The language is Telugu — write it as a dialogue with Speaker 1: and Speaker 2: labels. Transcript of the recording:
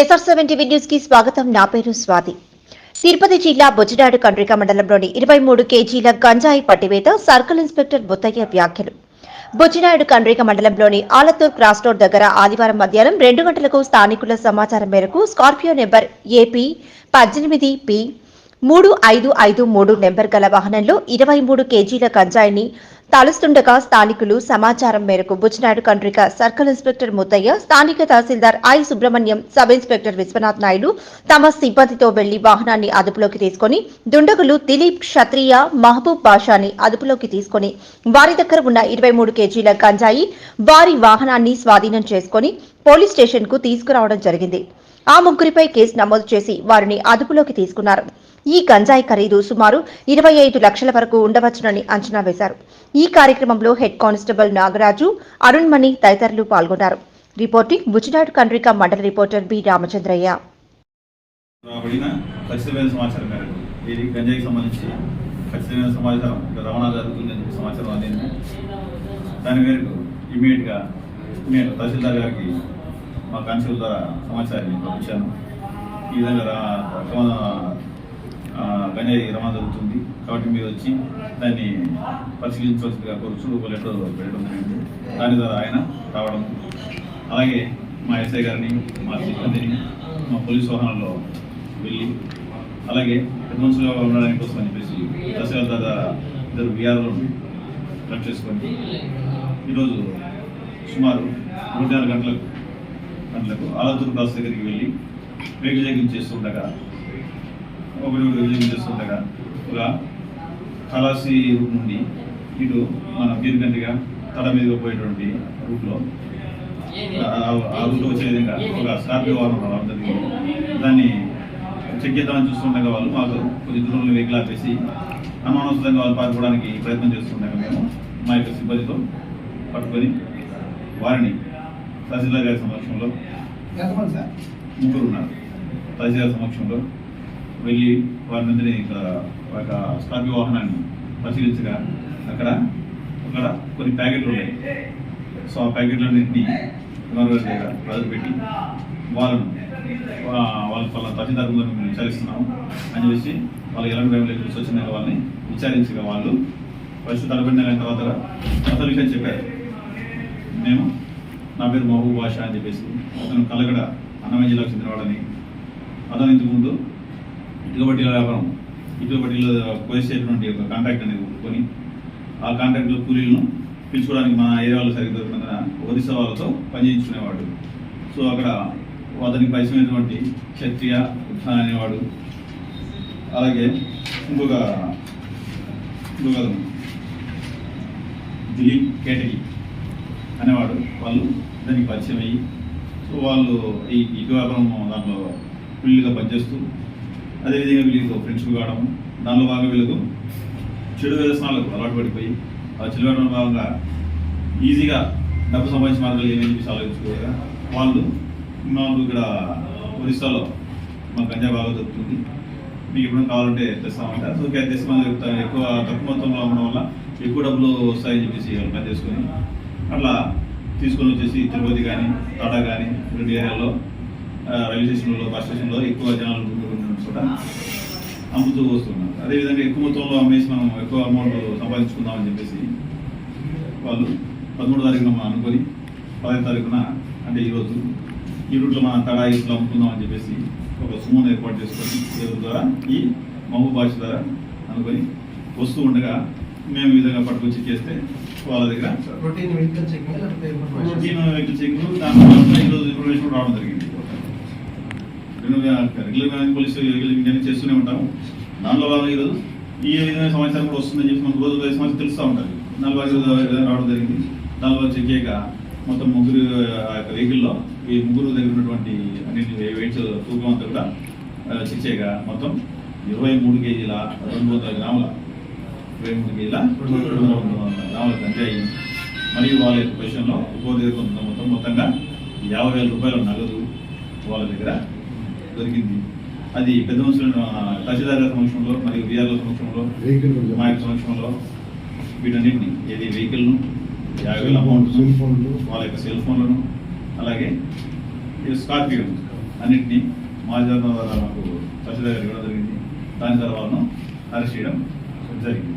Speaker 1: ఎస్ఆర్ సెవెన్ టీవీ న్యూస్కి స్వాగతం. నా పేరు స్వాతి. తిరుపతి జిల్లా బొజ్జినాడు కండ్రిక మండలంలోని ఇరవై మూడు కేజీల గంజాయి పట్టివేత సర్కిల్ ఇన్స్పెక్టర్ బుత్తయ్య వ్యాఖ్యలు. బొజ్జినాయుడు కండ్రిక మండలంలోని ఆలత్తూర్ క్రాస్ రోడ్ దగ్గర ఆదివారం మధ్యాహ్నం రెండు గంటలకు స్థానికుల సమాచారం మేరకు స్కార్పియో నెంబర్ ఏపీ పద్దెనిమిది పి మూడు ఐదు ఐదు మూడు నెంబర్ గల వాహనంలో ఇరవై మూడు కేజీల గంజాయిని తలుస్తుండగా స్థానికులు సమాచారం మేరకు బుచ్చినాయుడు కండ్రిక సర్కిల్ ఇన్స్పెక్టర్ ముత్తయ్య స్థానిక tahsildar I Subrahmanyam sub inspector Viswanath Naidu తమ సిబ్బందితో వెళ్ళి వాహనాన్ని అదుపులోకి తీసుకుని దుండగులు దిలీప్ క్షత్రియ మహబూబ్ బాషాని అదుపులోకి తీసుకుని వారి దగ్గర ఉన్న ఇరవై మూడు కేజీల గంజాయి వారి వాహనాన్ని స్వాధీనం చేసుకుని పోలీస్ స్టేషన్కు తీసుకురావడం జరిగింది. ఆ ముగ్గురిపై కేసు నమోదు చేసి వారిని అదుపులోకి తీసుకున్నారు. ఈ గంజాయి ఖరీదు సుమారు ఇరవై ఐదు లక్షల వరకు ఉండవచ్చునని అంచనా వేశారు. ఈ కార్యక్రమంలో హెడ్ కానిస్టేబుల్ నాగరాజు అరుణ్మణి తదితరులు పాల్గొన్నారు. రిపోర్టింగ్ బుచ్చినాడు కండ్రిక మండల రిపోర్టర్ బి రామచంద్రయ్య.
Speaker 2: ఇది గంజాయికి సంబంధించి ఖచ్చితమైన సమాచారం రవాణా జరుగుతుందని సమాచారం అందింది. దాని మేరకు ఇమీడియట్గా నేను తహసీల్దార్ గారికి మా కానిస్టేబుల్ ద్వారా సమాచారాన్ని పంపించాను. ఈ విధంగా గంజాయి రమా జరుగుతుంది. కాబట్టి మీరు వచ్చి దాన్ని పరిశీలించవలసిందిగా కోరుచు ఒక లెటర్ పెట్టడం జరిగింది. దాని ద్వారా ఆయన రావడం. అలాగే మా ఎస్ఐ గారిని మా సిబ్బందిని మా పోలీస్ వాహనంలో వెళ్ళి అలాగే హెడ్మన్స్గా ఉండడానికి కోసం అని చెప్పేసి తహసీల్దార్ దాదా ఇద్దరు బీఆర్లను కట్ చేసుకొని ఈరోజు సుమారు నూట నాలుగు గంటలకు గంటలకు ఆలతూరు క్రాస్ దగ్గరికి వెళ్ళి వెహికల్ చేస్తుండగా ఒకటి వెహికల్ చేస్తుండగా ఒక కలాసి రూట్ నుండి ఇటు మన బీర్గంటిగా తడ మీదుగా పోయేటువంటి రూట్లో ఆ- ఆ రూట్లో వచ్చే విధంగా ఒక స్కార్పియో వాహనం జరిగింది దాన్ని చెక్ చేద్దామని చూస్తుండగా వాళ్ళు మాకు కొద్ది దూరంలో వెహికల్ ఆపేసి అనుమానవసరంగా వాళ్ళు పారిపోవడానికి ప్రయత్నం చేస్తుండగా మేము మా యొక్క సిబ్బందితో పట్టుకొని వారిని తహసీల్దార్ గారి సమక్షంలో ముగ్గురు ఉన్నారు. తహసీల్దార్ సమక్షంలో వెళ్ళి వారి ఇక్కడ ఒక స్కార్పియో వాహనాన్ని పరిశీలించగా అక్కడ అక్కడ కొన్ని ప్యాకెట్లు ఉన్నాయి. సో ఆ ప్యాకెట్లన్నింటినీ కుమార్ దగ్గర ప్రజలు పెట్టి వాళ్ళను వాళ్ళ వాళ్ళ తల్లిదండ్రులను మేము విచారిస్తున్నాము. అని చెప్పేసి వాళ్ళు ఎలాంటి టైంలో చూసి వాళ్ళని విచారించగా వాళ్ళు ఫస్ట్ తలబడిన తర్వాత అసలు విషయం చెప్పారు. మేము నా పేరు మహబూబ్ బాషా అని చెప్పేసి అతను కలగడ అన్నమయ్య జిల్లాకు చెందినవాడని అతను ఇంతకుముందు ఇటుక బట్టీల వ్యాపారం ఇటుక బట్టీల పోలీస్ స్టేషన్ ఒక కాంట్రాక్ట్ అనేది కొనుక్కొని ఆ కాంట్రాక్ట్లో కూలీలను పిలుచుకోవడానికి మన ఏరియాలో సరిగ్గా దొరికినందున ఒరిస్సా వాళ్ళతో పనిచేయించుకునేవాడు సో అక్కడ అతనికి పరిచయమైనటువంటి క్షత్రియ ఉత్థాన్ అనేవాడు. అలాగే ఇంకొక ఇంకొక దిలీప్ కేటగి అనేవాడు. వాళ్ళు దానికి పరిచయం అయ్యి సో వాళ్ళు ఈ ఇటు వ్యాపారం దాంట్లో ఫుల్గా పనిచేస్తూ అదేవిధంగా వీళ్ళతో ఫ్రెండ్షిప్ కావడం దానిలో భాగంగా వీళ్ళకు చెడు వ్యసనాలకు అలవాటు పడిపోయి ఆ చెడు వ్యసనం భాగంగా ఈజీగా డబ్బు సంపాదించిన మార్గాలు ఏమని చెప్పేసి ఆలోచించుకోగా వాళ్ళు మాకు ఇక్కడ ఒరిస్సాలో మా గంజా బాగా దొరుకుతుంది. మీకు ఎప్పుడైనా కావాలంటే తెస్తామంటారు సో ఇంకా తెస్తామని చెప్తాను ఎక్కువ తక్కువ మొత్తంలో అమ్మడం వల్ల ఎక్కువ డబ్బులు వస్తాయని చెప్పేసి వాళ్ళు పని చేసుకొని అట్లా తీసుకొని వచ్చేసి తిరుపతి కానీ టాటా కానీ రెండు ఏరియాలో రైల్వే స్టేషన్లో బస్ స్టేషన్లో ఎక్కువ జనాలు అమ్ముతూ వస్తున్నారు అదేవిధంగా ఎక్కువ మొత్తంలో అమ్మేసి మనం ఎక్కువ అమౌంట్ సంపాదించుకుందామని చెప్పేసి వాళ్ళు పదమూడు తారీఖున మనం అనుకొని పదహైదు తారీఖున అంటే ఈరోజు ఈ రూట్లో మనం తడా ఇట్లా అమ్ముకుందామని చెప్పేసి ఒక సుమోన్ ఏర్పాటు చేసుకొని ఎవరి ద్వారా ఈ మహబూబ్ భాష ద్వారా అనుకొని వస్తూ ఉండగా మేము ఈ విధంగా పట్టుకొచ్చి చేస్తే వాళ్ళ దగ్గర
Speaker 3: రొటీన్ వెహికల్ చెకింగ్ లేకపోతే ఇన్ఫర్మేషన్
Speaker 2: రొటీన్ వెహికల్ చెకింగ్ దాని తర్వాత ఈరోజు ఇన్ఫర్మేషన్ రావడం జరిగింది. రెగ్యులర్ పోలీసు వెహికల్ చేస్తూనే ఉంటాము. దానిలో వాళ్ళు ఈరోజు ఈ విధమైన సమాచారం కూడా వస్తుందని చెప్పి మనకు రోజు రోజు సమాచారం తెలుస్తూ ఉంటుంది. నలభై రావడం జరిగింది. దానిలో చెక్ చేయక మొత్తం ముగ్గురు ఆ యొక్క వెహికల్లో ఈ ముగ్గురు దగ్గర ఉన్నటువంటి అన్ని వెయిట్స్ తూకం అంతా కూడా చెక్ చేయక మొత్తం ఇరవై మూడు కేజీల రెండు వందల గ్రాముల ఇరవై మూడు కేజీల రెండు వందల గ్రాముల గంజాయి. మరియు వాళ్ళ యొక్క పొజిషన్లో ఒక్కో దగ్గర మొత్తం మొత్తంగా యాభై వేల రూపాయల నగదు వాళ్ళ దగ్గర దొరికింది. అది పెద్ద మనుషులు తహసీల్దార్ గారి సమక్షంలో మరియు బీఆర్ల సమక్షంలో
Speaker 4: వెహికల్
Speaker 2: మా యొక్క సమక్షంలో వీటన్నిటిని ఏది వెహికల్ను యాభై వేల అమౌంట్
Speaker 4: సెల్ ఫోన్లు
Speaker 2: వాళ్ళ యొక్క సెల్ ఫోన్లను అలాగే ఈ స్కార్పియో అన్నింటినీ మాజీదారుల ద్వారా మాకు తహసీల్దార్ గారు ఇవ్వడం జరిగింది. దాని వాళ్ళను అరెస్ట్ చేయడం జరిగింది.